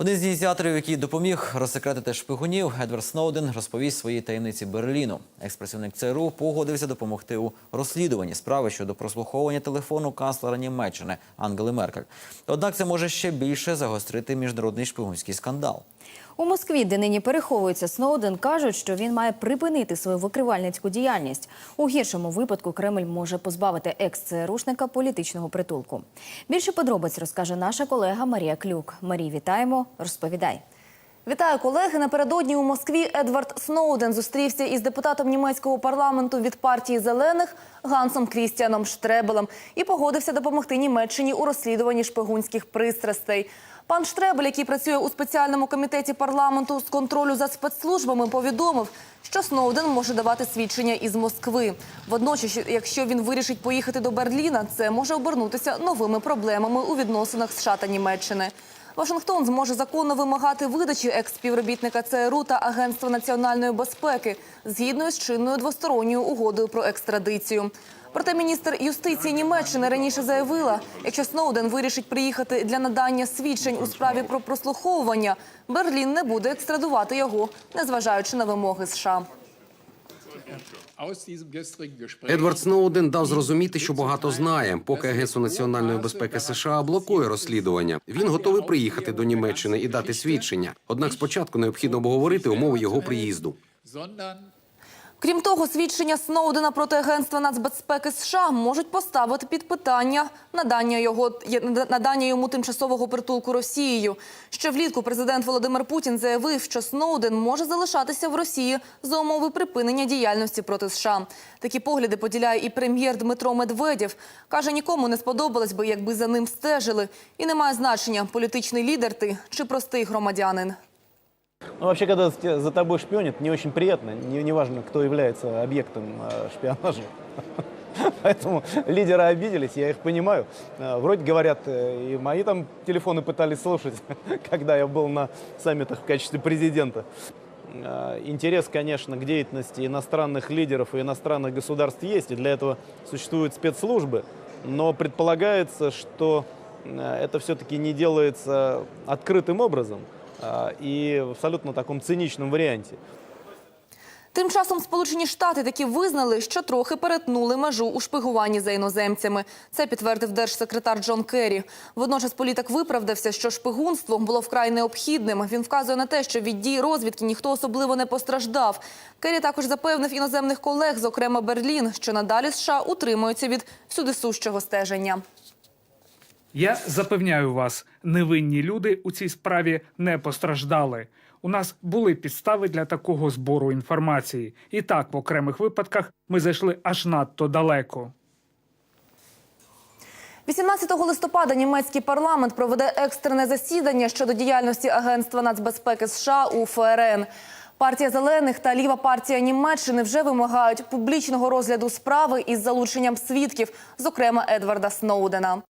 Один з ініціаторів, який допоміг розсекретити шпигунів, Едвард Сноуден розповість свої таємниці Берліну. Експресивник ЦРУ погодився допомогти у розслідуванні справи щодо прослуховування телефону канцлера Німеччини Ангели Меркель. Однак це може ще більше загострити міжнародний шпигунський скандал. У Москві, де нині переховується Сноуден, кажуть, що він має припинити свою викривальницьку діяльність. У гіршому випадку Кремль може позбавити екс-ЦРУшника політичного притулку. Більше подробиць розкаже наша колега Марія Клюк. Марій, вітаємо. Розповідай. Вітаю колеги. Напередодні у Москві Едвард Сноуден зустрівся із депутатом німецького парламенту від партії зелених Гансом Крістіаном Штребелем і погодився допомогти Німеччині у розслідуванні шпигунських пристрастей. Пан Штребель, який працює у спеціальному комітеті парламенту з контролю за спецслужбами, повідомив, що Сноуден може давати свідчення із Москви. Водночас, якщо він вирішить поїхати до Берліна, це може обернутися новими проблемами у відносинах США та Німеччини. Вашингтон зможе законно вимагати видачі екс-співробітника ЦРУ та Агентства національної безпеки згідно з чинною двосторонньою угодою про екстрадицію. Проте міністр юстиції Німеччини раніше заявила, якщо Сноуден вирішить приїхати для надання свідчень у справі про прослуховування, Берлін не буде екстрадувати його, незважаючи на вимоги США. Едвард Сноуден дав зрозуміти, що багато знає. Поки Агентство національної безпеки США блокує розслідування, він готовий приїхати до Німеччини і дати свідчення. Однак спочатку необхідно обговорити умови його приїзду. Крім того, свідчення Сноудена проти агентства нацбезпеки США можуть поставити під питання надання його надання йому тимчасового притулку Росією. Ще влітку президент Володимир Путін заявив, що Сноуден може залишатися в Росії за умови припинення діяльності проти США. Такі погляди поділяє і прем'єр Дмитро Медведєв. каже, нікому не сподобалось би, якби за ним стежили. І немає значення, політичний лідер ти чи простий громадянин. Ну, вообще, когда за тобой шпионят, не очень приятно. Не, неважно, кто является объектом э, шпионажа. Поэтому лидеры обиделись, я их понимаю. Э, Вроде говорят, э, и мои там телефоны пытались слушать, когда я был на саммитах в качестве президента. Э, Интерес, конечно, к деятельности иностранных лидеров и иностранных государств есть, и для этого существуют спецслужбы. Но предполагается, что это все-таки не делается открытым образом и в абсолютно таком циничном варианте. Тим часом Сполучені Штати таки визнали, що трохи перетнули межу у шпигуванні за іноземцями. Це підтвердив держсекретар Джон Керрі. Водночас політик виправдався, що шпигунство було вкрай необхідним. Він вказує на те, що від дій розвідки ніхто особливо не постраждав. Керрі також запевнив іноземних колег, зокрема Берлін, що надалі США утримуються від всюдисущого стеження. Я запевняю вас, невинні люди у цій справі не постраждали. У нас були підстави для такого збору інформації, і так в окремих випадках ми зайшли аж надто далеко. 18 листопада німецький парламент проведе екстрене засідання щодо діяльності Агентства нацбезпеки США у ФРН. Партія зелених та ліва партія Німеччини вже вимагають публічного розгляду справи із залученням свідків, зокрема Едварда Сноудена.